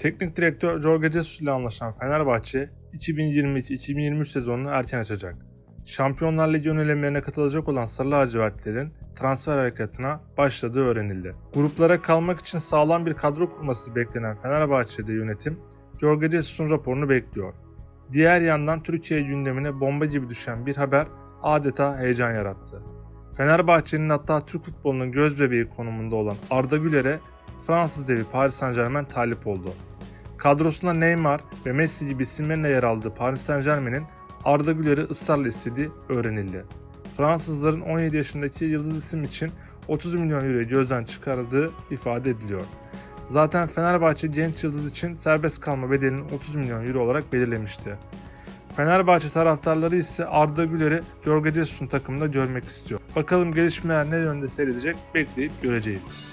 Teknik direktör Jorge Jesus ile anlaşan Fenerbahçe 2022-2023 sezonunu erken açacak. Şampiyonlar Ligi önelemelerine katılacak olan Sarı Lacivertlerin transfer harekatına başladığı öğrenildi. Gruplara kalmak için sağlam bir kadro kurması beklenen Fenerbahçe'de yönetim Jorge Jesus'un raporunu bekliyor. Diğer yandan Türkiye gündemine bomba gibi düşen bir haber adeta heyecan yarattı. Fenerbahçe'nin hatta Türk futbolunun gözbebeği konumunda olan Arda Güler'e Fransız devi Paris Saint Germain talip oldu. Kadrosunda Neymar ve Messi gibi isimlerin yer aldığı Paris Saint Germain'in Arda Güler'i ısrarla istediği öğrenildi. Fransızların 17 yaşındaki yıldız isim için 30 milyon euroyu gözden çıkarıldığı ifade ediliyor. Zaten Fenerbahçe genç yıldız için serbest kalma bedelini 30 milyon euro olarak belirlemişti. Fenerbahçe taraftarları ise Arda Güler'i Jorge Jesus'un takımında görmek istiyor. Bakalım gelişmeler ne yönde seyredecek bekleyip göreceğiz.